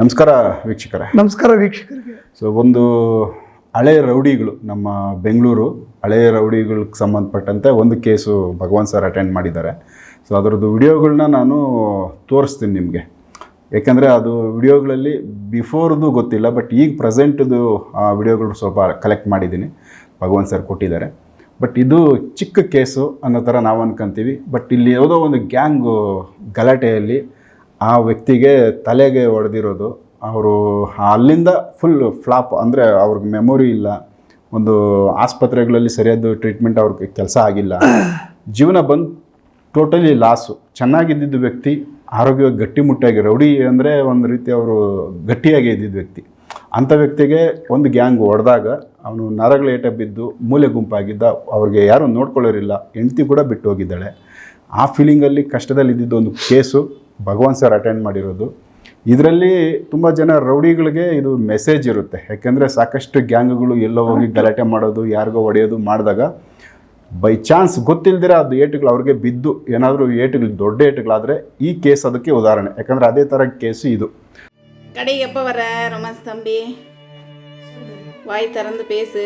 ನಮಸ್ಕಾರ ವೀಕ್ಷಕರೇ. ನಮಸ್ಕಾರ ವೀಕ್ಷಕರಿಗೆ. ಸೊ ಒಂದು ಹಳೆ ರೌಡಿಗಳು ನಮ್ಮ ಬೆಂಗಳೂರು ಹಳೆ ರೌಡಿಗಳಿಗೆ ಸಂಬಂಧಪಟ್ಟಂತೆ ಒಂದು ಕೇಸು ಭಗವಾನ್ ಸರ್ ಅಟೆಂಡ್ ಮಾಡಿದ್ದಾರೆ. ಸೊ ಅದರದ್ದು ವಿಡಿಯೋಗಳನ್ನ ನಾನು ತೋರಿಸ್ತೀನಿ ನಿಮಗೆ. ಏಕೆಂದರೆ ಅದು ವಿಡಿಯೋಗಳಲ್ಲಿ ಬಿಫೋರ್ದು ಗೊತ್ತಿಲ್ಲ ಬಟ್ ಈಗ ಪ್ರೆಸೆಂಟ್ದು ಆ ವಿಡಿಯೋಗಳು ಸ್ವಲ್ಪ ಕಲೆಕ್ಟ್ ಮಾಡಿದ್ದೀನಿ. ಭಗವಾನ್ ಸರ್ ಕೊಟ್ಟಿದ್ದಾರೆ. ಬಟ್ ಇದು ಚಿಕ್ಕ ಕೇಸು ಅನ್ನೋ ಥರ ನಾವು ಅನ್ಕೊಂತೀವಿ. ಬಟ್ ಇಲ್ಲಿ ಯಾವುದೋ ಒಂದು ಗ್ಯಾಂಗು ಗಲಾಟೆಯಲ್ಲಿ ಆ ವ್ಯಕ್ತಿಗೆ ತಲೆಗೆ ಹೊಡೆದಿರೋದು ಅವರು ಅಲ್ಲಿಂದ ಫುಲ್ ಫ್ಲಾಪ್ ಅಂದರೆ ಅವ್ರಿಗೆ ಮೆಮೊರಿ ಇಲ್ಲ. ಒಂದು ಆಸ್ಪತ್ರೆಗಳಲ್ಲಿ ಸರಿಯಾದ ಟ್ರೀಟ್ಮೆಂಟ್ ಅವ್ರಿಗೆ ಕೆಲಸ ಆಗಿಲ್ಲ. ಜೀವನ ಬಂದು ಟೋಟಲಿ ಲಾಸು ಚೆನ್ನಾಗಿದ್ದಿದ್ದು ವ್ಯಕ್ತಿ ಆರೋಗ್ಯವಾಗಿ ಗಟ್ಟಿಮುಟ್ಟಾಗಿ ರೌಡಿ ಅಂದರೆ ಒಂದು ರೀತಿ ಅವರು ಗಟ್ಟಿಯಾಗಿ ಇದ್ದಿದ್ದ ವ್ಯಕ್ತಿ. ಅಂಥ ವ್ಯಕ್ತಿಗೆ ಒಂದು ಗ್ಯಾಂಗ್ ಹೊಡೆದಾಗ ಅವನು ನರಗಳು ಏಟ ಬಿದ್ದು ಮೂಲೆ ಗುಂಪಾಗಿದ್ದ, ಅವ್ರಿಗೆ ಯಾರೂ ನೋಡ್ಕೊಳ್ಳೋರಿಲ್ಲ. ಹೆಂಡ್ತಿ ಕೂಡ ಬಿಟ್ಟು ಹೋಗಿದ್ದಾಳೆ ಆ ಫೀಲಿಂಗಲ್ಲಿ ಕಷ್ಟದಲ್ಲಿ ಇದ್ದಿದ್ದು ಒಂದು ಕೇಸು ಭಗವಾನ್ ಸರ್ ಅಟೆಂಡ್ ಮಾಡಿರೋದು ಇದರಲ್ಲಿ ತುಂಬ ಜನ ರೌಡಿಗಳಿಗೆ ಇದು ಮೆಸೇಜ್ ಇರುತ್ತೆ ಯಾಕೆಂದರೆ ಸಾಕಷ್ಟು ಗ್ಯಾಂಗ್ಗಳು ಎಲ್ಲೋ ಹೋಗಿ ಗಲಾಟೆ ಮಾಡೋದು ಯಾರಿಗೋ ಹೊಡೆಯೋದು ಮಾಡಿದಾಗ ಬೈ ಚಾನ್ಸ್ ಗೊತ್ತಿಲ್ದಿರ ಅದು ಏಟುಗಳು ಅವ್ರಿಗೆ ಬಿದ್ದು ಏನಾದರೂ ಏಟುಗಳು ದೊಡ್ಡ ಏಟುಗಳಾದರೆ ಈ ಕೇಸ್ ಅದಕ್ಕೆ ಉದಾಹರಣೆ ಯಾಕಂದರೆ ಅದೇ ಥರ ಕೇಸು ಇದು கடை எப்போ வர ரொமான்ஸ் தம்பி வாய் திறந்து பேசு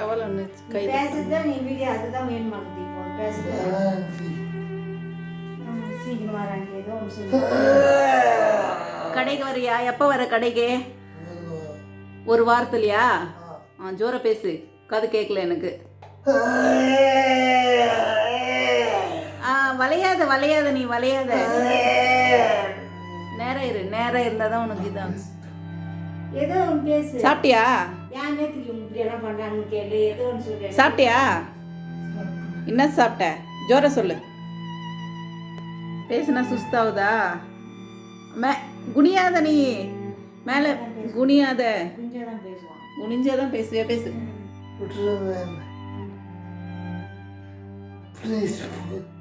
டவல் ஒன்று கை பேசுறது நீ வீடியோ அதுதான் வேணுமா இப்போ பேசுறது சீக்கிரம் வராங்க ஏதோ ஒன்று சொல்லு கடைக்கு வரியா எப்போ வர கடைக்கு ஒரு வாரத்துலையா ஆ ஜோர பேசு காது கேட்கல எனக்கு ஆ வளையாத வளையாத நீ வளையாத நேரம் இரு நேரம் இருந்தால் தான் உனக்கு இதான் ஏதோ ஒன்று பேசு. சாப்பிட்டியா? ஏன் நேற்றுக்கு இப்படி எல்லாம் பண்ணுறாங்கன்னு கேளு ஏதோ ஒன்று சொல்லு. சாப்பிட்டியா? என்ன சாப்பிட்ட? ஜோர சொல்லு. பேசுனா சுஸ்தாவுதா? மே குனியாத நீ. மேலே குனியாத. கொஞ்சம் தான் பேசுவான். குனிஞ்சாதான் பேசுவியா? பேசு. நடக்கு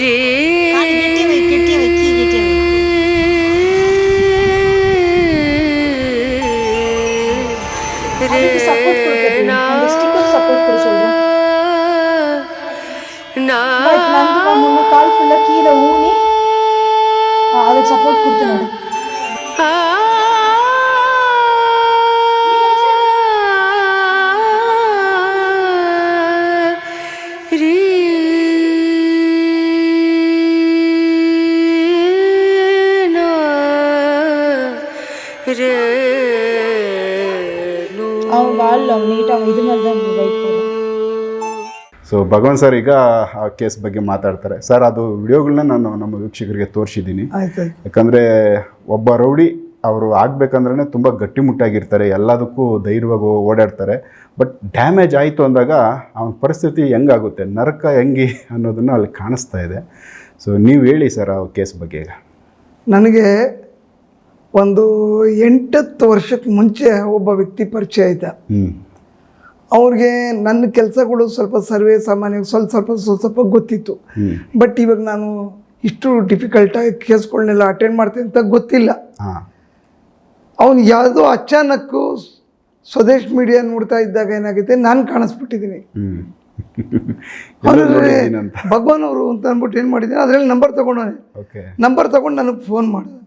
রে ಸೊ ಭಗವಾನ್ ಸರ್ ಈಗ ಆ ಕೇಸ್ ಬಗ್ಗೆ ಮಾತಾಡ್ತಾರೆ. ಸರ್ ಅದು ವಿಡಿಯೋಗಳನ್ನ ನಾನು ನಮ್ಮ ವೀಕ್ಷಕರಿಗೆ ತೋರಿಸಿದ್ದೀನಿ. ಯಾಕಂದ್ರೆ ಒಬ್ಬ ರೌಡಿ ಅವರು ಆಗಬೇಕಂದ್ರೆ ತುಂಬ ಗಟ್ಟಿಮುಟ್ಟಾಗಿರ್ತಾರೆ ಎಲ್ಲದಕ್ಕೂ ಧೈರ್ಯವಾಗಿ ಓಡಾಡ್ತಾರೆ. ಬಟ್ ಡ್ಯಾಮೇಜ್ ಆಯಿತು ಅಂದಾಗ ಅವನ ಪರಿಸ್ಥಿತಿ ಹೆಂಗಾಗುತ್ತೆ ನರಕ ಹೆಂಗಿ ಅನ್ನೋದನ್ನ ಅಲ್ಲಿ ಕಾಣಿಸ್ತಾ ಇದೆ. ಸೊ ನೀವು ಹೇಳಿ ಸರ್ ಆ ಕೇಸ್ ಬಗ್ಗೆ ನನಗೆ ಒಂದು ಎಂಟತ್ತು ವರ್ಷಕ್ಕೆ ಮುಂಚೆ ಒಬ್ಬ ವ್ಯಕ್ತಿ ಪರಿಚಯ ಆಯ್ತ. ಅವ್ರಿಗೆ ನನ್ನ ಕೆಲಸಗಳು ಸ್ವಲ್ಪ ಸರ್ವೇ ಸಾಮಾನ್ಯ ಸ್ವಲ್ಪ ಸ್ವಲ್ಪ ಸ್ವಲ್ಪ ಸ್ವಲ್ಪ ಗೊತ್ತಿತ್ತು. ಬಟ್ ಇವಾಗ ನಾನು ಇಷ್ಟು ಡಿಫಿಕಲ್ಟಾಗಿ ಕೇಸ್ಗಳನ್ನೆಲ್ಲ ಅಟೆಂಡ್ ಮಾಡ್ತೀನಿ ಅಂತ ಗೊತ್ತಿಲ್ಲ. ಅವನು ಯಾವುದೋ ಅಚಾನಕ್ಕು ಸ್ವದೇಶ್ ಮೀಡಿಯಾ ನೋಡ್ತಾ ಇದ್ದಾಗ ಏನಾಗುತ್ತೆ ನಾನು ಕಾಣಿಸ್ಬಿಟ್ಟಿದ್ದೀನಿ ಭಗವಾನ್ ಅವರು ಅಂತ ಅಂದ್ಬಿಟ್ಟು ಏನು ಮಾಡಿದ್ದೀನಿ ಅದರಲ್ಲಿ ನಂಬರ್ ತೊಗೊಂಡವನೆ. ನಂಬರ್ ತಗೊಂಡು ನನಗೆ ಫೋನ್ ಮಾಡಿದೆ.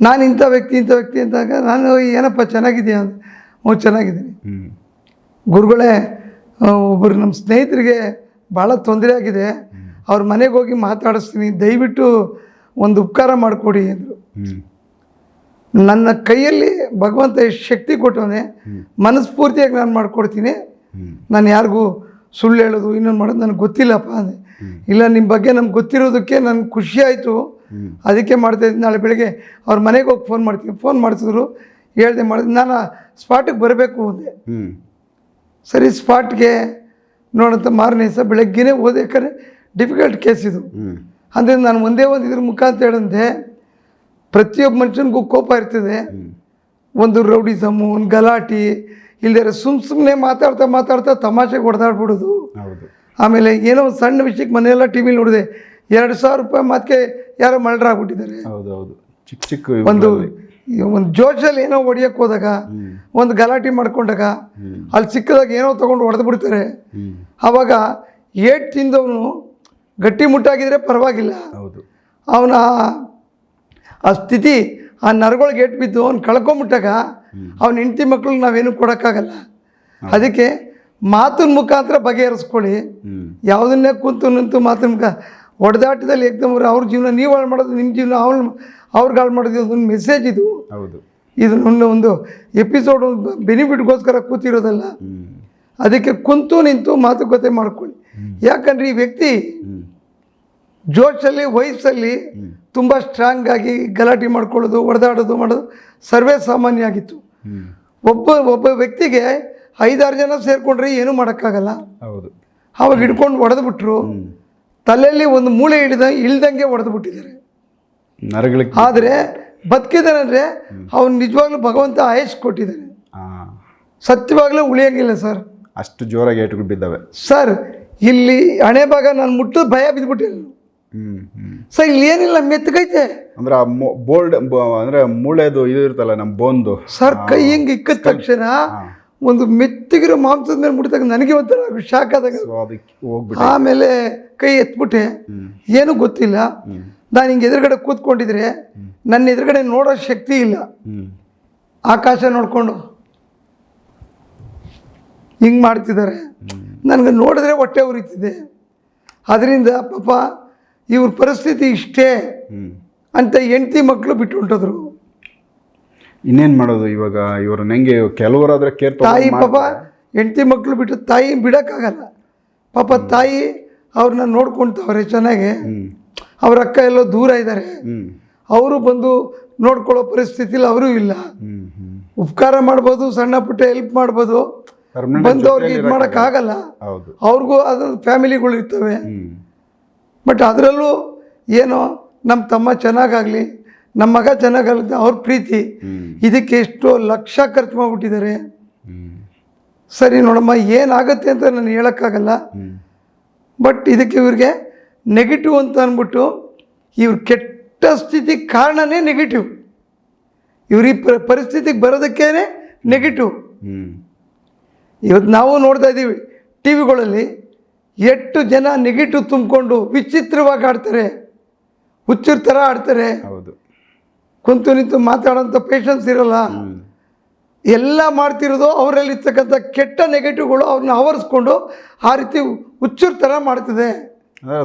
ನಾನು ಇಂಥ ವ್ಯಕ್ತಿ ಇಂಥ ವ್ಯಕ್ತಿ ಅಂತಾಗ ನಾನು ಏನಪ್ಪ ಚೆನ್ನಾಗಿದೆಯಾ ಅಂತ ಹ್ಞೂ ಚೆನ್ನಾಗಿದ್ದೀನಿ ಗುರುಗಳೇ ಒಬ್ಬರು ನಮ್ಮ ಸ್ನೇಹಿತರಿಗೆ ಭಾಳ ತೊಂದರೆ ಆಗಿದೆ. ಅವ್ರ ಮನೆಗೆ ಹೋಗಿ ಮಾತಾಡಿಸ್ತೀನಿ ದಯವಿಟ್ಟು ಒಂದು ಉಪಕಾರ ಮಾಡಿಕೊಡಿ ಅಂದರು. ನನ್ನ ಕೈಯಲ್ಲಿ ಭಗವಂತ ಎಷ್ಟು ಶಕ್ತಿ ಕೊಟ್ಟವನೆ ಮನಸ್ಫೂರ್ತಿಯಾಗಿ ನಾನು ಮಾಡಿಕೊಡ್ತೀನಿ. ನಾನು ಯಾರಿಗೂ ಸುಳ್ಳು ಹೇಳೋದು ಇನ್ನೊಂದು ಮಾಡೋದು ನನಗೆ ಗೊತ್ತಿಲ್ಲಪ್ಪ ಅಂದೆ. ಇಲ್ಲ ನಿಮ್ಮ ಬಗ್ಗೆ ನಮ್ಗೆ ಗೊತ್ತಿರೋದಕ್ಕೆ ನನಗೆ ಖುಷಿ ಆಯಿತು. ಹ್ಮ್. ಅದಕ್ಕೆ ಮಾಡ್ತಾ ಇದ್ದೀನಿ ನಾಳೆ ಬೆಳಗ್ಗೆ ಅವ್ರ ಮನೆಗೆ ಹೋಗಿ ಫೋನ್ ಮಾಡ್ತೀನಿ. ಫೋನ್ ಮಾಡಿಸಿದ್ರು ಹೇಳ್ದೆ ಮಾಡಿದ್ರು ನಾನು ಸ್ಪಾಟಿಗೆ ಬರಬೇಕು ಅಂದೆ. ಸರಿ ಸ್ಪಾಟ್ಗೆ ನೋಡಂತ ಮಾರನೇ ದಿವಸ ಬೆಳಗ್ಗೆನೇ ಹೋದೆ. ಯಾಕಂದರೆ ಡಿಫಿಕಲ್ಟ್ ಕೇಸ್ ಇದು. ಅಂದರೆ ನಾನು ಒಂದೇ ಒಂದು ಇದ್ರ ಮುಖಾಂತರ ಹೇಳಂತೆ ಪ್ರತಿಯೊಬ್ಬ ಮನುಷ್ಯನಿಗೂ ಕೋಪ ಇರ್ತದೆ. ಒಂದು ರೌಡಿ ಒಂದು ಗಲಾಟಿ ಇಲ್ಲದೇ ಸುಮ್ ಸುಮ್ಮನೆ ಮಾತಾಡ್ತಾ ಮಾತಾಡ್ತಾ ತಮಾಷೆಗೆ ಹೊಡೆದಾಡ್ಬಿಡೋದು. ಆಮೇಲೆ ಏನೋ ಒಂದು ಸಣ್ಣ ವಿಷಯಕ್ಕೆ ಮನೆಯೆಲ್ಲ ಟಿ ವಿಲಿ ನೋಡಿದೆ. ಎರಡು ಸಾವಿರ ರೂಪಾಯಿ ಮತ್ತೆ ಯಾರೋ ಮಲ್ಡ್ರಾಗ್ಬಿಟ್ಟಿದ್ದಾರೆ ಹೌದು ಹೌದು ಚಿಕ್ಕ ಚಿಕ್ಕ ಒಂದು ಒಂದು ಜೋಶಲ್ಲಿ ಏನೋ ಹೊಡಿಯಕ್ಕೆ ಹೋದಾಗ ಒಂದು ಗಲಾಟೆ ಮಾಡ್ಕೊಂಡಾಗ ಅಲ್ಲಿ ಸಿಕ್ಕದಾಗ ಏನೋ ತೊಗೊಂಡು ಹೊಡೆದು ಬಿಡ್ತಾರೆ. ಅವಾಗ ಆವಾಗ ಏಟ್ ತಿಂದವನು ಗಟ್ಟಿ ಮುಟ್ಟಾಗಿದ್ರೆ ಪರವಾಗಿಲ್ಲ. ಹೌದು. ಅವನ ಆ ಸ್ಥಿತಿ ಆ ನರಗಳಿಗೆ ಏಟ್ ಬಿದ್ದು ಅವ್ನು ಕಳ್ಕೊಂಬಿಟ್ಟಾಗ ಅವನ ಹೆಂಡತಿ ಮಕ್ಳಿಗೆ ನಾವೇನು ಕೊಡೋಕ್ಕಾಗಲ್ಲ. ಅದಕ್ಕೆ ಮಾತಿನ ಮುಖಾಂತರ ಬಗೆಹರಿಸ್ಕೊಳ್ಳಿ. ಯಾವುದನ್ನೇ ಕೂತು ನಿಂತು ಮಾತಿನ ಮುಖ ಹೊಡೆದಾಟದಲ್ಲಿ ಏಕ್ದಮ್ ಅವ್ರ ಜೀವನ ನೀವು ಹಾಳು ಮಾಡೋದು ನಿಮ್ಮ ಜೀವನ ಅವ್ನು ಅವ್ರಿಗೆ ಹಾಳು ಮಾಡೋದು ಇದೊಂದು ಮೆಸೇಜ್ ಇದು. ಹೌದು. ಇದು ನನ್ನ ಒಂದು ಎಪಿಸೋಡ್ ಒಂದು ಬೆನಿಫಿಟ್ಗೋಸ್ಕರ ಕೂತಿರೋದಲ್ಲ. ಅದಕ್ಕೆ ಕುಂತು ನಿಂತು ಮಾತುಕತೆ ಮಾಡ್ಕೊಳ್ಳಿ. ಯಾಕಂದ್ರೆ ಈ ವ್ಯಕ್ತಿ ಜೋಶಲ್ಲಿ ವಯಸ್ಸಲ್ಲಿ ತುಂಬ ಸ್ಟ್ರಾಂಗ್ ಆಗಿ ಗಲಾಟೆ ಮಾಡ್ಕೊಳ್ಳೋದು ಹೊಡೆದಾಡೋದು ಮಾಡೋದು ಸರ್ವೇ ಸಾಮಾನ್ಯ ಆಗಿತ್ತು ಒಬ್ಬ ಒಬ್ಬ ವ್ಯಕ್ತಿಗೆ ಐದಾರು ಜನ ಸೇರಿಕೊಂಡ್ರೆ ಏನೂ ಮಾಡೋಕ್ಕಾಗಲ್ಲ. ಹೌದು. ಅವಾಗ ಹಿಡ್ಕೊಂಡು ಹೊಡೆದು ಬಿಟ್ರು ಹ್ಮ್. ತಲೆಯಲ್ಲಿ ಒಂದು ಮೂಳೆ ಹಿಡಿದ ಇಳ್ದಂಗೆ ಹೊಡೆದು ಬಿಟ್ಟಿದ್ದಾರೆ. ನರಗಳಿಗೆ ಆದರೆ ಬದುಕಿದಾನಂದ್ರೆ ಅವ್ನು ನಿಜವಾಗ್ಲೂ ಭಗವಂತ ಆಯಸ್ ಕೊಟ್ಟಿದ್ದಾನೆ. ಸತ್ಯವಾಗ್ಲೂ ಉಳಿಯೋಂಗಿಲ್ಲ ಸರ್. ಅಷ್ಟು ಜೋರಾಗಿ ಏಟುಗಳು ಬಿದ್ದಾವೆ. ಸರ್ ಇಲ್ಲಿ ಹಣೆ ಭಾಗ ನಾನು ಮುಟ್ಟು ಭಯ ಬಿದ್ದುಬಿಟ್ಟೆ ಸರ್ ಇಲ್ಲಿ ಏನಿಲ್ಲ ಮೆತ್ತಗೈತೆ ಅಂದ್ರೆ ಆ ಬೋಲ್ಡ್ ಅಂದ್ರೆ ಮೂಳೆದು ಇದು ಇರುತ್ತಲ್ಲ ನಮ್ಮ ಬೋನ್ದು. ಸರ್ ಕೈ ಹಿಂಗೆ ಇಕ್ಕದ ತಕ್ಷಣ ಒಂದು ಮೆತ್ತಗಿರೋ ಮಾಂಸದ ಮೇಲೆ ಮುಟ್ಟಿದಾಗ ನನಗೆ ಒಂಥರ ಶಾಕ್ ಆದಾಗ ಆಮೇಲೆ ಕೈ ಎತ್ಬಿಟ್ಟೆ. ಏನು ಗೊತ್ತಿಲ್ಲ. ನಾನು ಹಿಂಗೆ ಎದುರುಗಡೆ ಕೂತ್ಕೊಂಡಿದ್ರೆ ನನ್ನ ಎದುರುಗಡೆ ನೋಡೋ ಶಕ್ತಿ ಇಲ್ಲ. ಆಕಾಶ ನೋಡಿಕೊಂಡು ಹಿಂಗೆ ಮಾಡ್ತಿದ್ದಾರೆ. ನನಗೆ ನೋಡಿದ್ರೆ ಹೊಟ್ಟೆ ಉರಿತಿದೆ. ಅದರಿಂದ ಪಾಪ ಇವ್ರ ಪರಿಸ್ಥಿತಿ ಇಷ್ಟೇ ಅಂತ ಹೆಂಡತಿ ಮಕ್ಕಳು ಬಿಟ್ಟು ಹೊಂಟೋದ್ರು. ಇನ್ನೇನ್ ಮಾಡೋದು ಇವಾಗ? ಇವ್ರನ್ನ ಹೆಂಗೆ ಕೆಲವರಾದ್ರೆ ಕೇರ್ ತಾಯಿ ಪಾಪ ಹೆಂಡತಿ ಮಕ್ಕಳು ಬಿಟ್ಟು ತಾಯಿ ಬಿಡೋಕ್ಕಾಗಲ್ಲ. ಪಾಪ ತಾಯಿ ಅವ್ರನ್ನ ನೋಡ್ಕೊಳ್ತಾವ್ರೆ ಚೆನ್ನಾಗಿ. ಅವ್ರ ಅಕ್ಕ ಎಲ್ಲೋ ದೂರ ಇದ್ದಾರೆ ಅವರು ಬಂದು ನೋಡ್ಕೊಳ್ಳೋ ಪರಿಸ್ಥಿತಿಲಿ ಅವರೂ ಇಲ್ಲ. ಉಪಕಾರ ಮಾಡ್ಬೋದು ಸಣ್ಣ ಪುಟ್ಟ ಹೆಲ್ಪ್ ಮಾಡ್ಬೋದು. ಬಂದವ್ರಿಗೆ ಬಂದು ಅವ್ರಿಗೆ ಇದು ಮಾಡೋಕ್ಕಾಗಲ್ಲ. ಅವ್ರಿಗೂ ಅದ್ರ ಫ್ಯಾಮಿಲಿಗಳು ಇರ್ತವೆ. ಬಟ್ ಅದರಲ್ಲೂ ಏನೋ ನಮ್ಮ ತಮ್ಮ ಚೆನ್ನಾಗಾಗಲಿ ನಮ್ಮ ಮಗ ಚೆನ್ನಾಗಾಗಲಿ ಅವ್ರ ಪ್ರೀತಿ. ಇದಕ್ಕೆ ಎಷ್ಟೋ ಲಕ್ಷ ಖರ್ಚು ಮಾಡಿಬಿಟ್ಟಿದ್ದಾರೆ. ಸರಿ ನೋಡಮ್ಮ ಏನಾಗುತ್ತೆ ಅಂತ ನಾನು ಹೇಳೋಕ್ಕಾಗಲ್ಲ. ಬಟ್ ಇದಕ್ಕೆ ಇವ್ರಿಗೆ ನೆಗೆಟಿವ್ ಅಂತ ಅಂದ್ಬಿಟ್ಟು ಇವ್ರ ಕೆಟ್ಟ ಸ್ಥಿತಿ ಕಾರಣನೇ ನೆಗೆಟಿವ್ ಇವ್ರ ಈ ಪರಿಸ್ಥಿತಿಗೆ ಬರೋದಕ್ಕೇ ನೆಗೆಟಿವ್ ಇವತ್ತು ನಾವು ನೋಡ್ತಾ ಇದ್ದೀವಿ ಟಿ ವಿಗಳಲ್ಲಿ ಎಷ್ಟು ಜನ ನೆಗೆಟಿವ್ ತುಂಬಿಕೊಂಡು ವಿಚಿತ್ರವಾಗಿ ಆಡ್ತಾರೆ. ಹುಚ್ಚರ ಥರ ಆಡ್ತಾರೆ. ಹೌದು. ಕುಂತು ನಿಂತು ಮಾತಾಡೋಂಥ ಪೇಷನ್ಸ್ ಇರಲ್ಲ. ಎಲ್ಲ ಮಾಡ್ತಿರೋದು ಅವರಲ್ಲಿರ್ತಕ್ಕಂಥ ಕೆಟ್ಟ ನೆಗೆಟಿವ್ಗಳು ಅವ್ರನ್ನ ಆವರಿಸ್ಕೊಂಡು ಆ ರೀತಿ ಹುಚ್ಚರ ಥರ ಮಾಡ್ತಿದೆ.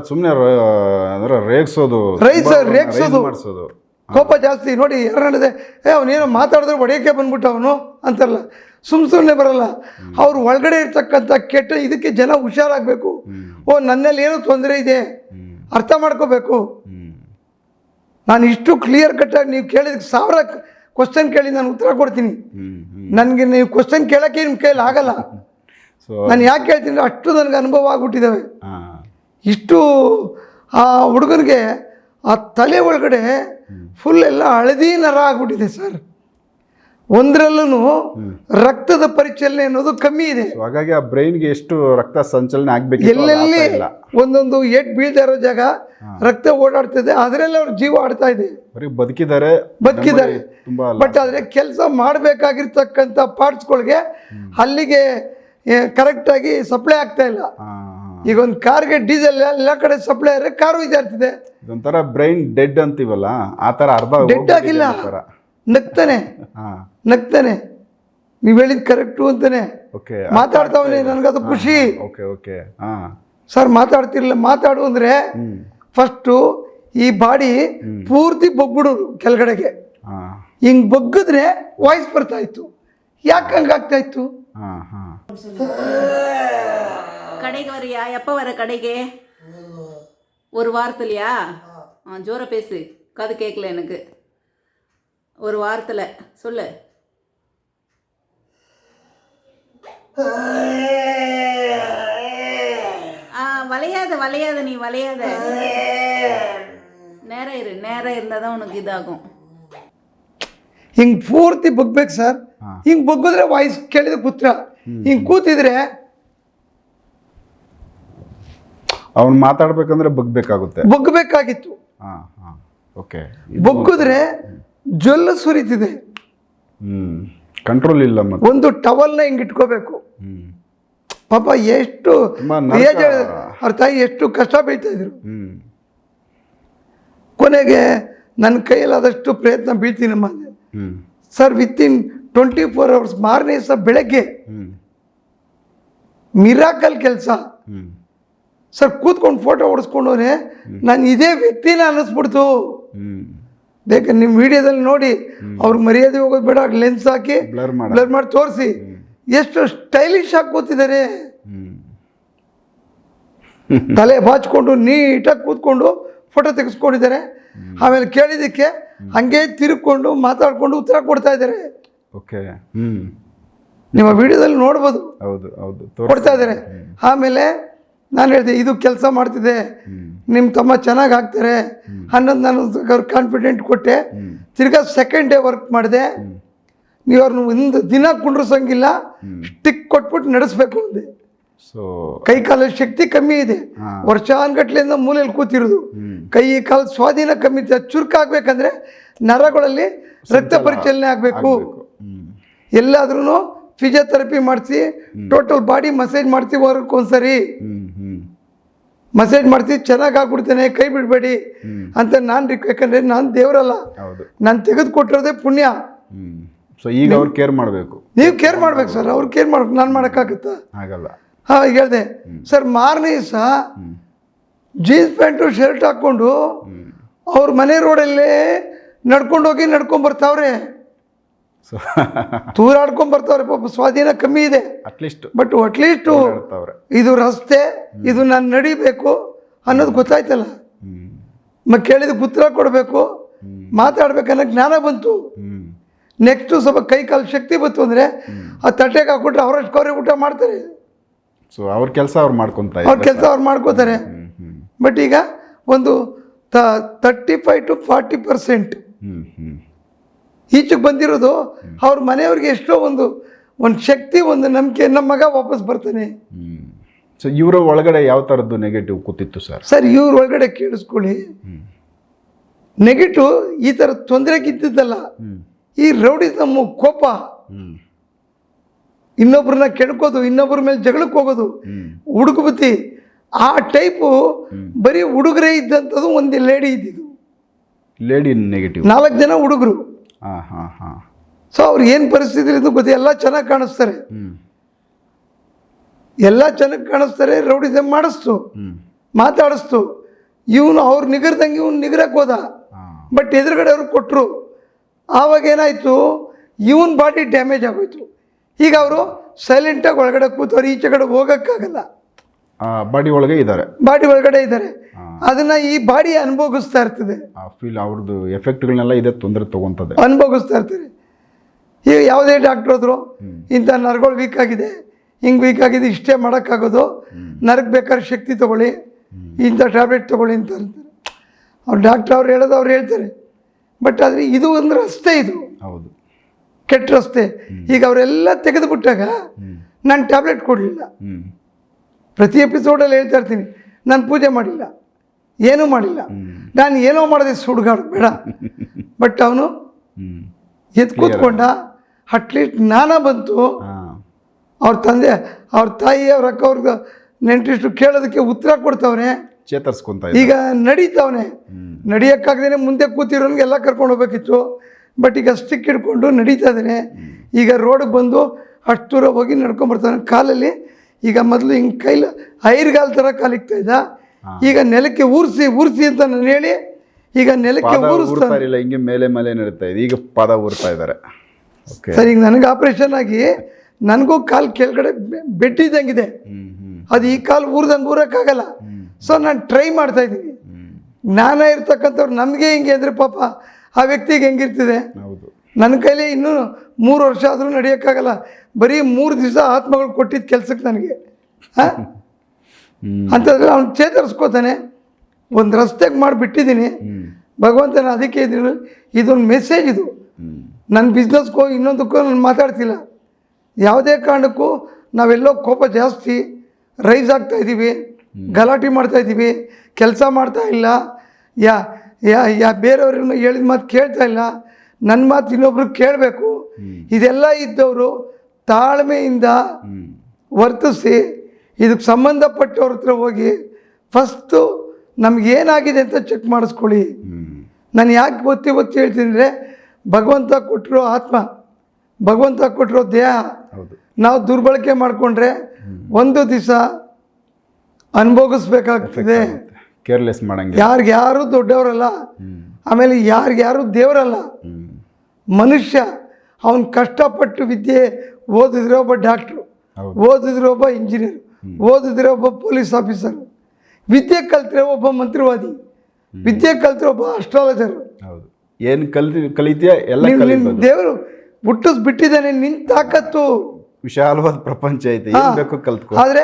ಸುಮ್ಮನೆ ಅಂದ್ರೆ ರೇಗ್ಸೋದು ರೈಸ್- ರೇಗ್ಸೋದು. raise ಕೋಪ ಜಾಸ್ತಿ. ನೋಡಿ ಯಾರು ಹೇಳಿದೆ ಏ ಅವನೇನೋ ಮಾತಾಡಿದ್ರೆ ಒಡೆಯೋಕೆ ಬಂದ್ಬಿಟ್ಟು ಅವನು? ಅಂತಾರಲ್ಲ. ಸುಮ್ಮ ಸುಮ್ಮನೆ ಬರಲ್ಲ. ಅವ್ರು ಒಳಗಡೆ ಇರ್ತಕ್ಕಂಥ ಕೆಟ್ಟ ಇದಕ್ಕೆ ಜನ ಹುಷಾರಾಗಬೇಕು. ಓ ನನ್ನಲ್ಲಿ ಏನೋ ತೊಂದರೆ ಇದೆ. ಅರ್ಥ ಮಾಡ್ಕೋಬೇಕು. ನಾನು ಇಷ್ಟು ಕ್ಲಿಯರ್ ಕಟ್ಟಾಗಿ ನೀವು ಕೇಳಿದಕ್ಕೆ ಸಾವಿರ ಕ್ವಶನ್ ಕೇಳಿ ನಾನು ಉತ್ತರ ಕೊಡ್ತೀನಿ. ನನಗೆ ನೀವು ಕ್ವಶನ್ ಕೇಳೋಕ್ಕೆ ನಿಮ್ಮ ಕೈಯಲ್ಲಿ ಆಗಲ್ಲ. ನಾನು ಯಾಕೆ ಹೇಳ್ತೀನಿ ಅಷ್ಟು ನನಗೆ ಅನುಭವ ಆಗ್ಬಿಟ್ಟಿದ್ದಾವೆ. ಇಷ್ಟು ಆ ಹುಡುಗನಿಗೆ ಆ ತಲೆ ಒಳಗಡೆ ಫುಲ್ ಎಲ್ಲ ಹಳದಿ ನರ ಆಗ್ಬಿಟ್ಟಿದೆ ಸರ್. ಒಂದರಲ್ಲೂ ರಕ್ತದ ಪರಿಚಲನೆ ಅನ್ನೋದು ಕಮ್ಮಿ ಇದೆ. ಹಾಗಾಗಿ ಆ ಬ್ರೈನ್ಗೆ ಎಷ್ಟು ರಕ್ತ ಸಂಚಲನೆ ಆಗ್ಬೇಕು ಎಲ್ಲೆಲ್ಲಿ ಇಲ್ಲ. ಒಂದೊಂದು ಏಟ್ ಬೀಳ್ತಾ ಇರೋ ಜಾಗ ರಕ್ತ ಓಡಾಡ್ತಿದೆ ಅದರಲ್ಲಿ ಅವ್ರ ಜೀವ ಆಡ್ತಾ ಇದೆ. ಬದುಕಿದ್ದಾರೆ ಬದುಕಿದ್ದಾರೆ. ಬಟ್ ಆದರೆ ಕೆಲಸ ಮಾಡಬೇಕಾಗಿರ್ತಕ್ಕಂಥ ಪಾರ್ಟ್ಸ್ಗಳಿಗೆ ಅಲ್ಲಿಗೆ ಕರೆಕ್ಟಾಗಿ ಸಪ್ಲೈ ಆಗ್ತಾ ಇಲ್ಲ. ಈಗ ಒಂದು ಕಾರ್ಗೆ ಡೀಸೆಲ್ ಎಲ್ಲ ಕಡೆ ಸಪ್ಲೈ ಆದರೆ ಕಾರು ಇದಾಗ್ತಿದೆ ಒಂಥರ ಬ್ರೈನ್ ಡೆಡ್ ಅಂತೀವಲ್ಲ ಆ ಥರ ಅರ್ಧ ಡೆಡ್ ಆಗಿಲ್ಲ. ನಗ್ತಾನೆ ಹಾ ನಗ್ತಾನೆ ನೀವು ಹೇಳಿದ್ ಕರೆಕ್ಟು ಅಂತಾನೆ ಓಕೆ ಮಾತಾಡ್ತಾವನೆ ನನಗದು ಖುಷಿ ಓಕೆ ಓಕೆ ಹಾ ಸರ್ ಮಾತಾಡ್ತಿರ್ಲಿಲ್ಲ ಮಾತಾಡು ಅಂದರೆ ಹ್ಮ್ ಫಸ್ಟು ಈ ಬಾಡಿ ಪೂರ್ತಿ ಬೊಗ್ಬಿಡೋದು ಕೆಳಗಡೆಗೆ ಹಾಂ ಹಿಂಗೆ ಬಗ್ಗಿದ್ರೆ ವಾಯ್ಸ್ ಬರ್ತಾ ಇತ್ತು ಯಾಕೆ ಹಂಗಾಗ್ತಾ ಇತ್ತು ಹಾಂ ಹಾಂ கடைக்கு வரியா எப்போ வர கடைக்கு ஒரு வாரத்துலையா ஆ ஜோர பேசு காது கேட்கல எனக்கு ஒரு வாரத்தில் சொல்லு ஆ வளையாத வளையாத நீ வளையாத நேரம் இரு நேரம் இருந்தால் தான் உனக்கு இதாகும் ಹಿಂಗೆ ಪೂರ್ತಿ ಬಗ್ಬೇಕು ಸರ್ ಹಾ. ಹಿಂಗೆ ಬಗ್ಗಿದ್ರೆ ವಾಯ್ಸ್ ಕೇಳಿದ ಕೂತ್ರ ಹಿಂಗೆ ಕೂತಿದ್ರೆ ಅವ್ನು ಮಾತಾಡ್ಬೇಕಂದ್ರೆ ಬಗ್ಬೇಕಾಗುತ್ತೆ ಬಗ್ಬೇಕಾಗಿತ್ತು ಹಾಂ ಹಾಂ ಓಕೆ ಬಗ್ಗಿದ್ರೆ ಜೊಲ್ಲು ಸುರಿತಿದೆ. ಕಂಟ್ರೋಲ್ ಇಲ್ಲ ಮತ್ತೆ. ಒಂದು ಟವಲ್ನ ಹಿಂಗೆ ಇಟ್ಕೋಬೇಕು. ಪಾಪ ಎಷ್ಟು. ಏಜ್ ಅವ್ರ ತಾಯಿ ಎಷ್ಟು ಕಷ್ಟ ಬೀಳ್ತಾ ಇದ್ರು. ಕೊನೆಗೆ ನನ್ನ ಕೈಯಲ್ಲಾದಷ್ಟು ಪ್ರಯತ್ನ ಬೀಳ್ತೀನಮ್ಮ sir within twenty four hours ಮಾರನೇ ದಿವಸ ಬೆಳಗ್ಗೆ ಮಿರಾಕಲ್ ಕೆಲಸ. ಸರ್ ಕೂತ್ಕೊಂಡು ಫೋಟೋ ಹೊಡೆಸ್ಕೊಂಡವ್ರೆ ನಾನು ಇದೇ ವ್ಯಕ್ತಿನ ಅನ್ನಿಸ್ಬಿಡ್ತು. ಬೇಕಾದ್ರೆ ನಿಮ್ಮ ವಿಡಿಯೋದಲ್ಲಿ ನೋಡಿ ಅವ್ರಿಗೆ ಮರ್ಯಾದೆ ಹೋಗೋದು ಬೇಡ ಲೆನ್ಸ್ ಹಾಕಿ ಬ್ಲರ್ ಮಾಡ. ಬ್ಲರ್ ಮಾಡಿ ತೋರಿಸಿ. ಎಷ್ಟು ಸ್ಟೈಲಿಶ್ ಆಗಿ ಕೂತಿದ್ದಾರೆ. ತಲೆ ಬಾಚ್ಕೊಂಡು ನೀಟಾಗಿ ಕೂತ್ಕೊಂಡು ಫೋಟೋ ತೆಗೆಸ್ಕೊಂಡಿದ್ದಾರೆ. ಆಮೇಲೆ ಕೇಳಿದ್ದಕ್ಕೆ ಹಂಗೆ ತಿರುಕೊಂಡು ಮಾತಾಡ್ಕೊಂಡು ಉತ್ತರ ಕೊಡ್ತಾ ಇದ್ದಾರೆ. ಓಕೆ. ನಿಮ್ಮ ವಿಡಿಯೋದಲ್ಲಿ ನೋಡ್ಬೋದು. ಹೌದು ಹೌದು. ಕೊಡ್ತಾ ಇದ್ದಾರೆ. ಆಮೇಲೆ ನಾನು ಹೇಳಿದೆ ಇದು ಕೆಲಸ ಮಾಡ್ತಿದೆ. ನಿಮ್ಮ ತಮ್ಮ ಚೆನ್ನಾಗಿ ಹಾಕ್ತಾರೆ ಅನ್ನೋದು ನಾನು ಅವ್ರಿಗೆ ಕಾನ್ಫಿಡೆಂಟ್ ಕೊಟ್ಟೆ. ತಿರ್ಗಾ ಸೆಕೆಂಡ್ ಡೇ ವರ್ಕ್ ಮಾಡಿದೆ. ನೀವು ಅವ್ರನ್ನ ಒಂದು ದಿನ ಕುಂಡ್ರಸಂಗಿಲ್ಲ ಸ್ಟಿಕ್ ಕೊಟ್ಬಿಟ್ಟು ನಡೆಸ್ಬೇಕು ಅಂದೆ. ಸೊ ಕೈ ಕಾಲ ಶಕ್ತಿ ಕಮ್ಮಿ ಇದೆ. ವರ್ಷಾನ್ಗಟ್ಲೆಯಿಂದ ಮೂಲೆಯಲ್ಲಿ ಕೂತಿರೋದು. ಕೈ ಕಾಲ ಸ್ವಾಧೀನ ಕಮ್ಮಿ ಇದೆ. ಚುರುಕಾಗ್ಬೇಕಂದ್ರೆ ನರಗಳಲ್ಲಿ ರಕ್ತ ಪರಿಚಲನೆ ಆಗಬೇಕು. ಎಲ್ಲಾದ್ರೂ ಫಿಸಿಯೋಥೆರಪಿ ಮಾಡಿಸಿ ಟೋಟಲ್ ಬಾಡಿ ಮಸಾಜ್ ಮಾಡ್ತೀವಿ ವಾರಕ್ಕೆ ಒಂದ್ಸರಿ ಹ್ಞೂ ಹ್ಞೂ ಮಸಾಜ್ ಮಾಡ್ತೀವಿ ಚೆನ್ನಾಗಿ ಆಗ್ಬಿಡ್ತೇನೆ ಕೈ ಬಿಡಬೇಡಿ ಅಂತ ನಾನು ರಿಕ್ ಯಾಕಂದ್ರೆ ನಾನು ದೇವರಲ್ಲ. ನಾನು ತೆಗೆದು ಕೊಟ್ಟಿರೋದೇ ಪುಣ್ಯ ಸೊ ಈಗ ಅವ್ರು ಕೇರ್ ಮಾಡಬೇಕು. ನೀವು ಕೇರ್ ಮಾಡ್ಬೇಕು ಸರ್ ಅವ್ರು ಕೇರ್ ಮಾಡ್ಬೇಕು ನಾನು ಮಾಡೋಕ್ಕಾಗುತ್ತಾ? ಆಗಲ್ಲ. ಹಾಂ ಹೇಳಿದೆ. ಸರ್ ಮಾರನೇ ದಿವಸ ಜೀನ್ಸ್ ಪ್ಯಾಂಟು ಶರ್ಟ್ ಹಾಕ್ಕೊಂಡು ಅವ್ರ ಮನೆ ರೋಡಲ್ಲೇ ನಡ್ಕೊಂಡೋಗಿ ನಡ್ಕೊಂಡ್ ಬರ್ತಾವ್ರೆ. ಸೊ ತೂರಾಡ್ಕೊಂಡ್ ಬರ್ತಾವ್ರೆ ಪಾಪ ಸ್ವಾಧೀನ ಕಮ್ಮಿ ಇದೆ. ಅಟ್ಲೀಸ್ಟ್ ಬಟ್ ಅಟ್ಲೀಸ್ಟ್ ಇದು ರಸ್ತೆ ಇದು ನಾನು ನಡಿಬೇಕು ಅನ್ನೋದು ಗೊತ್ತಾಯ್ತಲ್ಲ? ಮತ್ತೆ ಕೇಳಿದ ಉತ್ತರ ಕೊಡಬೇಕು ಮಾತಾಡ್ಬೇಕನ್ನೋ ಜ್ಞಾನ ಬಂತು. ನೆಕ್ಸ್ಟ್ ಸ್ವಲ್ಪ ಕೈ ಕಾಲು ಶಕ್ತಿ ಬಂತು ಅಂದರೆ ಆ ತಟ್ಟೆಗೆ ಹಾಕ್ಬಿಟ್ರೆ ಅವರಷ್ಟು ಕವರೆ ಊಟ ಮಾಡ್ತಾರೆ. ಸೊ ಅವ್ರ ಕೆಲಸ ಅವ್ರು ಮಾಡ್ಕೊತಾರೆ ಅವ್ರ ಕೆಲಸ ಅವ್ರು ಮಾಡ್ಕೋತಾರೆ. ಬಟ್ ಈಗ ಒಂದು thirty five to forty percent ಈಚೆಗೆ ಬಂದಿರೋದು ಅವ್ರ ಮನೆಯವ್ರಿಗೆ ಎಷ್ಟೋ ಒಂದು ಒಂದು ಶಕ್ತಿ ಒಂದು ನಂಬಿಕೆ ನಮ್ಮ ಮಗ ವಾಪಸ್ ಬರ್ತಾನೆ. ಸೊ ಇವರ ಒಳಗಡೆ ಯಾವ ಥರದ್ದು ನೆಗೆಟಿವ್ ಕೂತಿತ್ತು ಸರ್ ಸರ್ ಇವ್ರ ಒಳಗಡೆ ಕೇಳಿಸ್ಕೊಳ್ಳಿ. ನೆಗೆಟಿವ್ ಈ ಥರ ತೊಂದರೆಗಿದ್ದಲ್ಲ ಕಿತ್ತಿದ್ದಲ್ಲ. ಈ ನಮ್ಮ ಕೋಪ. ಇನ್ನೊಬ್ರನ್ನ ಕೆಣ್ಕೋದು ಇನ್ನೊಬ್ರ ಮೇಲೆ ಜಗಳಕ್ಕೆ ಹೋಗೋದು. ಹ್ಞೂ ಹುಡುಗ ಆ ಟೈಪು ಬರೀ ಹುಡುಗರೇ ಇದ್ದಂಥದ್ದು ಒಂದು ಲೇಡಿ ಇದ್ದಿದ್ದು. ಲೇಡಿ ನೆಗೆಟಿವ್ ನಾಲ್ಕು ಜನ ಹುಡುಗರು. ಹಾಂ ಹಾಂ ಹಾಂ. ಸೊ ಅವ್ರು ಏನು ಪರಿಸ್ಥಿತಿ ಇದು ಗೊತ್ತಿ ಎಲ್ಲ ಚೆನ್ನಾಗಿ ಕಾಣಿಸ್ತಾರೆ. ಎಲ್ಲ ಚೆನ್ನಾಗಿ ಕಾಣಿಸ್ತಾರೆ ರೌಡಿಸಮ್ ಮಾಡಿಸ್ತು ಮಾತಾಡಿಸ್ತು. ಇವನು ಅವ್ರು ನಿಗರ್ದಂಗೆ ಇವನು ನಿಗರಕ್ಕೆ ಹೋದ. ಬಟ್ ಎದುರುಗಡೆ ಅವ್ರು ಕೊಟ್ಟರು ಆವಾಗ ಏನಾಯಿತು ಇವನ್ ಬಾಡಿ ಡ್ಯಾಮೇಜ್ ಆಗೋಯ್ತು. ಈಗ ಅವರು ಸೈಲೆಂಟಾಗಿ ಒಳಗಡೆ ಕೂತವ್ರು ಈಚೆ ಕಡೆ ಹೋಗೋಕ್ಕಾಗಲ್ಲ. ಬಾಡಿ ಒಳಗೆ ಇದ್ದಾರೆ. ಬಾಡಿ ಒಳಗಡೆ ಇದ್ದಾರೆ. ಅದನ್ನ ಈ ಬಾಡಿ ಅನುಭವಿಸ್ತಾ ಇರ್ತದೆ. ಆ ಫೀಲ್ ಅವ್ರದ್ದು ಎಫೆಕ್ಟ್ಗಳನ್ನೆಲ್ಲ ಇದೆ ತೊಂದರೆ ತಗೊಂತದೆ. ಅನುಭವಿಸ್ತಾ ಇರ್ತಾರೆ ಈಗ ಯಾವುದೇ ಡಾಕ್ಟರ್ ಹೋದ್ರು ಇಂಥ ನರಗಳು ವೀಕ್ ಆಗಿದೆ ಹಿಂಗೆ ವೀಕ್ ಆಗಿದೆ ಇಷ್ಟೇ ಮಾಡೋಕ್ಕಾಗೋದು. ನರಕ್ಕೆ ಬೇಕಾದ್ರೆ ಶಕ್ತಿ ತಗೊಳ್ಳಿ ಇಂಥ ಟ್ಯಾಬ್ಲೆಟ್ ತಗೊಳ್ಳಿ ಅಂತ ಅಂತಾರೆ. ಅವ್ರು ಡಾಕ್ಟ್ರ್ ಅವ್ರು ಹೇಳೋದು ಅವ್ರು ಹೇಳ್ತಾರೆ. ಬಟ್ ಆದರೆ ಇದು ಒಂದು ರಸ್ತೆ ಇದು. ಹೌದು. ಕೆಟ್ಟ ರಸ್ತೆ. ಈಗ ಅವರೆಲ್ಲ ತೆಗೆದುಬಿಟ್ಟಾಗ ನಾನು ಟ್ಯಾಬ್ಲೆಟ್ ಕೊಡಲಿಲ್ಲ. ಹ್ಞೂ ಪ್ರತಿ ಎಪಿಸೋಡಲ್ಲಿ ಹೇಳ್ತಾ ಇರ್ತೀನಿ ನಾನು ಪೂಜೆ ಮಾಡಿಲ್ಲ ಏನೂ ಮಾಡಿಲ್ಲ. ನಾನು ಏನೋ ಮಾಡಿದೆ ಸುಡುಗಾಡು ಬೇಡ. ಬಟ್ ಅವನು ಎದ್ದು ಕೂತ್ಕೊಂಡ ಅಟ್ಲೀಸ್ಟ್ ಜ್ಞಾನ ಬಂತು ಅವ್ರ ತಂದೆ ಅವ್ರ ತಾಯಿ ಅವ್ರ ಅಕ್ಕ ಅವ್ರಿಗೆ ನೆಂಟಿಷ್ಟು ಕೇಳೋದಕ್ಕೆ ಉತ್ತರ ಕೊಡ್ತಾವನೆ. ಚೇತರಿಸ್ಕೊಂತ ಈಗ ನಡೀತಾವನೆ. ನಡಿಯೋಕ್ಕಾಗ್ದೇ ಮುಂದೆ ಕೂತಿರೋನ್ಗೆ ಎಲ್ಲ ಕರ್ಕೊಂಡು ಹೋಗ್ಬೇಕಿತ್ತು. ಬಟ್ ಈಗ ಸ್ಟಿಕ್ ಹಿಡ್ಕೊಂಡು ನಡೀತಾ ಇದ್ದಾನೆ. ಈಗ ರೋಡಿಗೆ ಬಂದು ಅಷ್ಟು ದೂರ ಹೋಗಿ ನಡ್ಕೊಂಬರ್ತಾನೆ ಕಾಲಲ್ಲಿ ಈಗ ಮೊದಲು ಹಿಂಗೆ ಕೈಲಿ ಐರ್ಗಾಲ್ ಥರ ಕಾಲಿಕ್ತಾ ಇದ್ದ. ಈಗ ನೆಲಕ್ಕೆ ಊರಿಸಿ ಊರಿಸಿ ಅಂತ ನಾನು ಹೇಳಿ ಈಗ ನೆಲಕ್ಕೆ ಊರಿಸ್ತಾರಿಲ್ಲ ಊರ್ತಾ ಇರಲಿಲ್ಲ ಹಿಂಗೆ ಮೇಲೆ ಮೇಲೆ ನಡೀತಾ ಇದೆ. ಈಗ ಪದ ಊರ್ತಾ ಇದ್ದಾರೆ. ಸರ್ ಈಗ ನನಗೆ ಆಪ್ರೇಷನ್ ಆಗಿ ನನಗೂ ಕಾಲು ಕೆಳಗಡೆ ಬೆಟ್ಟಿದ್ದಂಗಿದೆ. ಅದು ಈ ಕಾಲು ಊರ್ದಂಗೆ ಊರಕ್ಕಾಗಲ್ಲ. ಸೊ ನಾನು ಟ್ರೈ ಮಾಡ್ತಾ ಇದ್ದೀನಿ. ಜ್ಞಾನ ಇರ್ತಕ್ಕಂಥವ್ರು ನಮಗೆ ಹಿಂಗೆ ಅಂದರೆ ಪಾಪ ಆ ವ್ಯಕ್ತಿಗೆ ಹೆಂಗಿರ್ತಿದೆ? ಹೌದು. ನನ್ನ ಕೈಲಿ ಇನ್ನೂ ಮೂರು ವರ್ಷ ಆದರೂ ನಡೆಯೋಕ್ಕಾಗಲ್ಲ. ಬರೀ ಮೂರು ದಿವಸ ಆತ್ಮಗಳು ಕೊಟ್ಟಿದ್ದ ಕೆಲಸಕ್ಕೆ ನನಗೆ. ಹಾಂ? ಅಂತಂದರೆ ಅವನು ಚೇತರಿಸ್ಕೋತಾನೆ. ಒಂದು ರಸ್ತೆಗೆ ಮಾಡಿಬಿಟ್ಟಿದ್ದೀನಿ. ಭಗವಂತನ ಅದಕ್ಕೆ ಇದ್ರು ಇದೊಂದು ಮೆಸೇಜ್ ಇದು. ನನ್ನ ಬಿಸ್ನೆಸ್ಗೂ ಇನ್ನೊಂದಕ್ಕೂ ನಾನು ಮಾತಾಡ್ತಿಲ್ಲ. ಯಾವುದೇ ಕಾರಣಕ್ಕೂ ನಾವೆಲ್ಲೋ ಕೋಪ ಜಾಸ್ತಿ ರೈಸ್ ಆಗ್ತಾ ಇದ್ದೀವಿ ಗಲಾಟೆ ಮಾಡ್ತಾ ಇದ್ದೀವಿ ಕೆಲಸ ಮಾಡ್ತಾ ಇಲ್ಲ. ಯಾ ಯಾ ಯಾ ಬೇರೆಯವ್ರನ್ನ ಹೇಳಿದ ಮಾತು ಕೇಳ್ತಾ ಇಲ್ಲ. ನನ್ನ ಮಾತು ಇನ್ನೊಬ್ರು ಕೇಳಬೇಕು. ಇದೆಲ್ಲ ಇದ್ದವರು ತಾಳ್ಮೆಯಿಂದ ವರ್ತಿಸಿ ಇದಕ್ಕೆ ಸಂಬಂಧಪಟ್ಟವ್ರ ಹತ್ರ ಹೋಗಿ ಫಸ್ಟು ನಮಗೇನಾಗಿದೆ ಅಂತ ಚೆಕ್ ಮಾಡಿಸ್ಕೊಳ್ಳಿ. ನಾನು ಯಾಕೆ ಒತ್ತಿ ಒತ್ತಿ ಹೇಳ್ತೀನಿ ಅಂದರೆ ಭಗವಂತ ಕೊಟ್ಟಿರೋ ಆತ್ಮ ಭಗವಂತ ಕೊಟ್ಟಿರೋ ದೇಹ ನಾವು ದುರ್ಬಳಕೆ ಮಾಡಿಕೊಂಡ್ರೆ ಒಂದು ದಿವಸ ಅನುಭೋಗಿಸ್ಬೇಕಾಗ್ತದೆ ಕೇರ್ಲೆಸ್ ಮಾಡಂಗೆ. ಯಾರಿಗ್ಯಾರು ದೊಡ್ಡವರಲ್ಲ. ಆಮೇಲೆ ಯಾರಿಗ್ಯಾರು ದೇವರಲ್ಲ. ಮನುಷ್ಯ ಅವನು ಕಷ್ಟಪಟ್ಟು ವಿದ್ಯೆ ಓದಿದ್ರೆ ಒಬ್ಬ ಡಾಕ್ಟ್ರು. ಓದಿದ್ರೆ ಒಬ್ಬ ಇಂಜಿನಿಯರ್ ಓದಿದ್ರೆ ಒಬ್ಬ ಪೊಲೀಸ್ ಆಫೀಸರ್ ವಿದ್ಯೆ ಕಲ್ತ್ರೆ ಒಬ್ಬ ಮಂತ್ರಿವಾದಿ ವಿದ್ಯೆ ಕಲ್ತ್ರೆ ಒಬ್ಬ ಅಸ್ಟ್ರಾಲಜರ್ ಏನು ಕಲಿತ ಕಲ್ತಿ ಕಲಿತೀಯ? ಎಲ್ಲ ದೇವರು ಹುಟ್ಟಿಸ್ ಬಿಟ್ಟಿದ್ದಾನೆ ನಿನ್ ತಾಕತ್ತು. ವಿಶಾಲವಾದ ಪ್ರಪಂಚ ಐತೆ. ಕಲ್ತ್ಕೊ. ಆದರೆ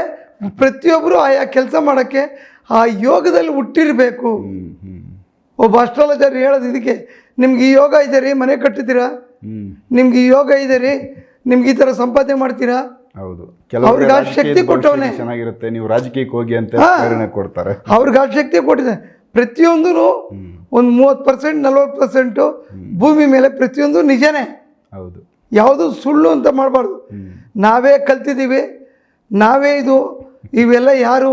ಪ್ರತಿಯೊಬ್ಬರು ಆಯಾ ಕೆಲಸ ಮಾಡೋಕ್ಕೆ ಆ ಯೋಗದಲ್ಲಿ ಹುಟ್ಟಿರಬೇಕು. ಒಬ್ಬ ಅಸ್ಟ್ರಾಲಜರ್ ಹೇಳೋದು ಇದಕ್ಕೆ ನಿಮ್ಗೆ ಈ ಯೋಗ ಇದೆ ರೀ ಮನೆ ಕಟ್ಟಿದ್ದೀರಾ? ನಿಮ್ಗೆ ಈ ಯೋಗ ಇದೆ ರೀ ನಿಮ್ಗೆ ಈ ಥರ ಸಂಪಾದನೆ ಮಾಡ್ತೀರಾ? ಹೌದು. ಅವ್ರಿಗೆ ಆ ಶಕ್ತಿ ಕೊಟ್ಟವನೇ. ಚೆನ್ನಾಗಿರುತ್ತೆ ನೀವು ರಾಜಕೀಯಕ್ಕೆ ಹೋಗಿ ಅಂತ. ಪ್ರೇರಣೆ ಕೊಡ್ತಾರೆ. ಅವ್ರಿಗೆ ಆ ಶಕ್ತಿ ಕೊಟ್ಟಿದೆ. ಪ್ರತಿಯೊಂದೂ ಒಂದು ಮೂವತ್ತು ಪರ್ಸೆಂಟ್ ನಲ್ವತ್ತು ಪರ್ಸೆಂಟು ಭೂಮಿ ಮೇಲೆ ಪ್ರತಿಯೊಂದು ನಿಜನೇ. ಹೌದು. ಯಾವುದು ಸುಳ್ಳು ಅಂತ ಮಾಡಬಾರ್ದು. ನಾವೇ ಕಲ್ತಿದ್ದೀವಿ ನಾವೇ ಇದು ಇವೆಲ್ಲ ಯಾರು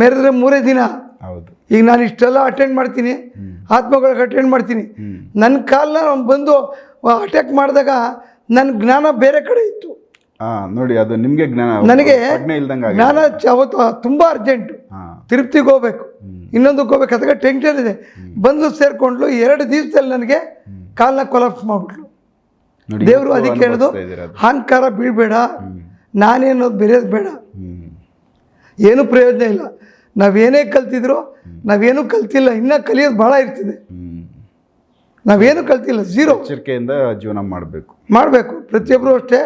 ಮೆರೆದ್ರೆ ಮೂರೇ ದಿನ. ಹೌದು. ಈಗ ನಾನು ಇಷ್ಟೆಲ್ಲ ಅಟೆಂಡ್ ಮಾಡ್ತೀನಿ. ಆತ್ಮಗಳಿಗೆ ಅಟೆಂಡ್ ಮಾಡ್ತೀನಿ? ನನ್ನ ಕಾಲನ್ನ ಅವ್ನು ಬಂದು ಅಟ್ಯಾಕ್ ಮಾಡಿದಾಗ ನನ್ನ ಜ್ಞಾನ ಬೇರೆ ಕಡೆ ಇತ್ತು. ನೋಡಿ ಅದು ನಿಮಗೆ ಜ್ಞಾನ ನನಗೆ. ಜ್ಞಾನ ಅವತ್ತು ತುಂಬ ಅರ್ಜೆಂಟು ತಿರುಪ್ತಿಗೆ ಹೋಗ್ಬೇಕು. ಇನ್ನೊಂದಕ್ಕೆ ಹೋಗ್ಬೇಕು ಅದಕ್ಕೆ ಟೆನ್ಷನ್ ಇದೆ. ಬಂದು ಸೇರ್ಕೊಂಡ್ಲು ಎರಡು ದಿವಸದಲ್ಲಿ ನನಗೆ ಕಾಲನ್ನ ಕೊಲಾಪ್ಸ್ ಮಾಡ್ಬಿಟ್ಲು. ದೇವರು ಅದಕ್ಕೆ ಹೇಳೋದು. ಅಹಂಕಾರ ಬೀಳ್ಬೇಡ ನಾನೇನೋದು ಬೆರೆಯೋದು ಬೇಡ. ಏನು ಪ್ರಯೋಜನ ಇಲ್ಲ. ನಾವೇನೇ ಕಲ್ತಿದ್ರು ನಾವೇನು ಕಲ್ತಿಲ್ಲ. ಇನ್ನೂ ಕಲಿಯೋದು ಭಾಳ ಇರ್ತಿದೆ. ನಾವೇನು ಕಲ್ತಿಲ್ಲ. ಝೀರೋ ಎಚ್ಚರಿಕೆಯಿಂದ ಜೀವನ ಮಾಡಬೇಕು. ಮಾಡಬೇಕು. ಪ್ರತಿಯೊಬ್ಬರು ಅಷ್ಟೇ.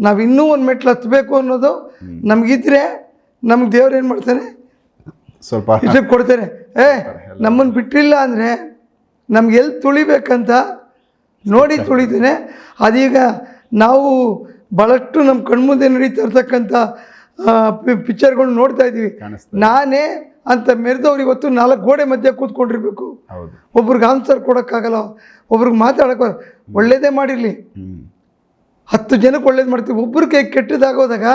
ನಾವು ಇನ್ನೂ ಒಂದು ಮೆಟ್ಲು ಹತ್ತಬೇಕು ಅನ್ನೋದು ನಮಗಿದ್ರೆ ನಮ್ಗೆ ದೇವ್ರು ಏನು ಮಾಡ್ತಾನೆ ಸ್ವಲ್ಪ ಇದಕ್ಕೆ ಕೊಡ್ತಾರೆ. ಏ ನಮ್ಮನ್ನು ಬಿಟ್ಟಿಲ್ಲ ಅಂದರೆ ನಮ್ಗೆ ಎಲ್ಲಿ ತುಳಿಬೇಕಂತ ನೋಡಿ ತುಳಿತೇನೆ. ಅದೀಗ ನಾವು ಭಾಳಷ್ಟು ನಮ್ಮ ಕಣ್ಮುಂದೆ ನಡೀತಾ ಇರ್ತಕ್ಕಂಥ ಪಿಕ್ಚರ್ಗಳು ನೋಡ್ತಾ ಇದ್ದೀವಿ. ನಾನೇ ಅಂತ ಮೆರೆದವ್ರು ಇವತ್ತು ನಾಲ್ಕು ಗೋಡೆ ಮಧ್ಯೆ ಕೂತ್ಕೊಂಡಿರ್ಬೇಕು. ಒಬ್ರಿಗೆ ಆನ್ಸರ್ ಕೊಡೋಕ್ಕಾಗಲ್ಲ. ಒಬ್ರಿಗೆ ಮಾತಾಡಕ್ಕ ಒಳ್ಳೇದೇ ಮಾಡಿರಲಿ. ಹತ್ತು ಜನಕ್ಕೆ ಒಳ್ಳೇದು ಮಾಡ್ತೀವಿ. ಒಬ್ರಿಗೆ ಕೆಟ್ಟದಾಗೋದಾಗ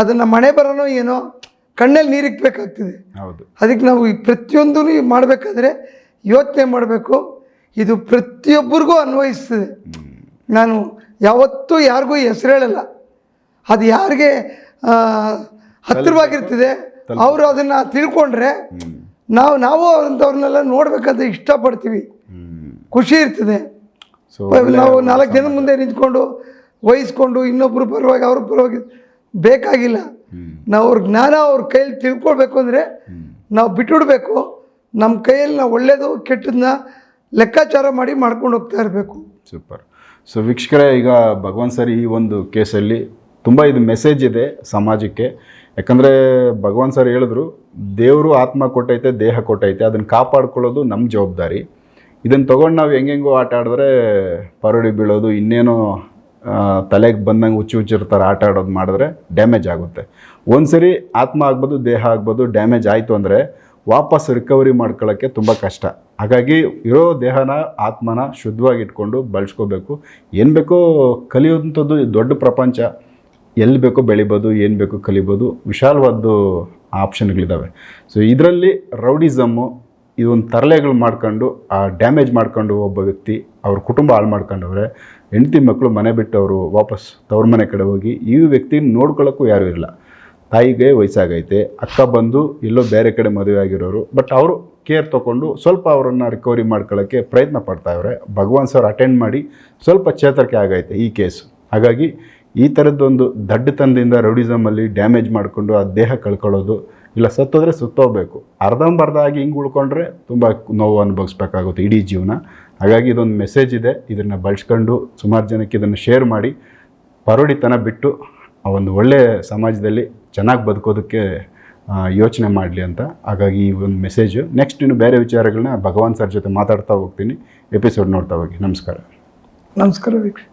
ಅದನ್ನು ಮಣೆ ಬರೋನೋ ಏನೋ ಕಣ್ಣಲ್ಲಿ ನೀರಿಕ್ಬೇಕಾಗ್ತದೆ ಅದಕ್ಕೆ ನಾವು ಈ ಪ್ರತಿಯೊಂದೂ ಮಾಡಬೇಕಾದ್ರೆ ಯೋಚನೆ ಮಾಡಬೇಕು. ಇದು ಪ್ರತಿಯೊಬ್ಬರಿಗೂ ಅನ್ವಯಿಸ್ತದೆ. ನಾನು ಯಾವತ್ತೂ ಯಾರಿಗೂ ಹೆಸರು ಹೇಳಲ್ಲ. ಅದು ಯಾರಿಗೆ ಹತ್ತಿರವಾಗಿರ್ತದೆ. ಅವರು ಅದನ್ನು ತಿಳ್ಕೊಂಡ್ರೆ ನಾವು ನಾವು ಅಂಥವ್ರನ್ನೆಲ್ಲ ನೋಡ್ಬೇಕಂತ ಇಷ್ಟಪಡ್ತೀವಿ. ಖುಷಿ ಇರ್ತದೆ. ನಾವು ನಾಲ್ಕು ಜನ ಮುಂದೆ ನಿಂತ್ಕೊಂಡು ವಹಿಸ್ಕೊಂಡು ಇನ್ನೊಬ್ಬರು ಪರವಾಗಿ ಅವ್ರ ಪರವಾಗಿ ಬೇಕಾಗಿಲ್ಲ. ನಾವು ಅವ್ರ ಜ್ಞಾನ ಅವ್ರ ಕೈಯಲ್ಲಿ ತಿಳ್ಕೊಳ್ಬೇಕು ಅಂದರೆ ನಾವು ಬಿಟ್ಟುಬಿಡಬೇಕು ನಮ್ಮ ಕೈಯಲ್ಲಿ ನಾವು ಒಳ್ಳೇದು ಕೆಟ್ಟದನ್ನ ಲೆಕ್ಕಾಚಾರ ಮಾಡಿ ಮಾಡ್ಕೊಂಡು ಹೋಗ್ತಾ ಇರಬೇಕು. ಸೂಪರ್. ಸೊ ವೀಕ್ಷಕರೇ ಈಗ ಭಗವಾನ್ ಸರ್ ಈ ಒಂದು ಕೇಸಲ್ಲಿ ತುಂಬ ಇದು ಮೆಸೇಜ್ ಇದೆ ಸಮಾಜಕ್ಕೆ. ಯಾಕಂದರೆ ಭಗವಾನ್ ಸರ್ ಹೇಳಿದ್ರು, ದೇವರು ಆತ್ಮ ಕೊಟ್ಟೈತೆ, ದೇಹ ಕೊಟ್ಟೈತೆ, ಅದನ್ನು ಕಾಪಾಡ್ಕೊಳ್ಳೋದು ನಮ್ಮ ಜವಾಬ್ದಾರಿ. ಇದನ್ನು ತೊಗೊಂಡು ನಾವು ಹೆಂಗೆಂಗೋ ಆಟ ಆಡಿದ್ರೆ ಪರಡಿ ಬೀಳೋದು, ಇನ್ನೇನೋ ತಲೆಗೆ ಬಂದಂಗೆ ಹುಚ್ಚು ಹುಚ್ಚಿರ್ತಾರೆ ಆಟ ಆಡೋದು ಮಾಡಿದ್ರೆ ಡ್ಯಾಮೇಜ್ ಆಗುತ್ತೆ. ಒಂದ್ಸರಿ ಆತ್ಮ ಆಗ್ಬೋದು, ದೇಹ ಆಗ್ಬೋದು ಡ್ಯಾಮೇಜ್ ಆಯಿತು ಅಂದರೆ ವಾಪಸ್ ರಿಕವರಿ ಮಾಡ್ಕೊಳ್ಳೋಕ್ಕೆ ತುಂಬ ಕಷ್ಟ. ಹಾಗಾಗಿ ಇರೋ ದೇಹನ, ಆತ್ಮನ ಶುದ್ಧವಾಗಿ ಇಟ್ಕೊಂಡು ಬಳಸ್ಕೋಬೇಕು. ಏನು ಬೇಕೋ ಕಲಿಯುವಂಥದ್ದು ದೊಡ್ಡ ಪ್ರಪಂಚ. ಎಲ್ಲಿ ಬೇಕೋ ಬೆಳಿಬೋದು, ಏನು ಬೇಕೋ ಕಲಿಬೋದು, ವಿಶಾಲವಾದ್ದು ಆಪ್ಷನ್ಗಳಿದ್ದಾವೆ ಸೊ ಇದರಲ್ಲಿ ರೌಡಿಸಮ್ಮು ಇದೊಂದು ತರಲೆಗಳು ಮಾಡ್ಕೊಂಡು, ಆ ಡ್ಯಾಮೇಜ್ ಮಾಡ್ಕೊಂಡು ಒಬ್ಬ ವ್ಯಕ್ತಿ ಅವ್ರ ಕುಟುಂಬ ಹಾಳು ಮಾಡ್ಕೊಂಡವ್ರೆ, ಹೆಂಡತಿ ಮಕ್ಕಳು ಮನೆ ಬಿಟ್ಟು ಅವರು ವಾಪಸ್ ತವ್ರ ಮನೆ ಕಡೆ ಹೋಗಿ, ಈ ವ್ಯಕ್ತಿ ನೋಡ್ಕೊಳ್ಳೋಕ್ಕೂ ಯಾರೂ ಇರಲ್ಲ ತಾಯಿಗೆ ವಯಸ್ಸಾಗೈತೆ, ಅಕ್ಕ ಬಂದು ಎಲ್ಲೋ ಬೇರೆ ಕಡೆ ಮದುವೆ ಆಗಿರೋರು, ಬಟ್ ಅವರು ಕೇರ್ ತೊಗೊಂಡು ಸ್ವಲ್ಪ ಅವರನ್ನು ರಿಕವರಿ ಮಾಡ್ಕೊಳ್ಳೋಕ್ಕೆ ಪ್ರಯತ್ನ ಪಡ್ತಾವ್ರೆ ಭಗವಾನ್ ಸರ್ ಅಟೆಂಡ್ ಮಾಡಿ ಸ್ವಲ್ಪ ಚೇತರಿಕೆ ಆಗೈತೆ ಈ ಕೇಸು. ಹಾಗಾಗಿ ಈ ಥರದ್ದೊಂದು ದಡ್ಡತನದಿಂದ ರೌಡಿಸಮಲ್ಲಿ ಡ್ಯಾಮೇಜ್ ಮಾಡಿಕೊಂಡು ಆ ದೇಹ ಕಳ್ಕೊಳ್ಳೋದು, ಇಲ್ಲ ಸತ್ತೋದ್ರೆ ಸುತ್ತೋಗ್ಬೇಕು. ಅರ್ಧಂಬರ್ಧ ಆಗಿ ಹಿಂಗೆ ಉಳ್ಕೊಂಡ್ರೆ ತುಂಬ ನೋವು ಅನುಭವಿಸ್ಬೇಕಾಗುತ್ತೆ ಇಡೀ ಜೀವನ. ಹಾಗಾಗಿ ಇದೊಂದು ಮೆಸೇಜ್ ಇದೆ, ಇದನ್ನು ಬಳಸ್ಕೊಂಡು ಸುಮಾರು ಜನಕ್ಕೆ ಇದನ್ನು ಶೇರ್ ಮಾಡಿ, ಪರೋಡಿತನ ಬಿಟ್ಟು ಆ ಒಂದು ಒಳ್ಳೆಯ ಸಮಾಜದಲ್ಲಿ ಚೆನ್ನಾಗಿ ಬದುಕೋದಕ್ಕೆ ಯೋಚನೆ ಮಾಡಲಿ ಅಂತ. ಹಾಗಾಗಿ ಈ ಒಂದು ಮೆಸೇಜು ನೆಕ್ಸ್ಟ್ ಇನ್ನು ಬೇರೆ ವಿಚಾರಗಳನ್ನ ಭಗವಾನ್ ಸರ್ ಜೊತೆ ಮಾತಾಡ್ತಾ ಹೋಗ್ತೀನಿ. ಎಪಿಸೋಡ್ ನೋಡ್ತಾ ಹೋಗಿ. ನಮಸ್ಕಾರ. ನಮಸ್ಕಾರ ವೀಕ್ಷ.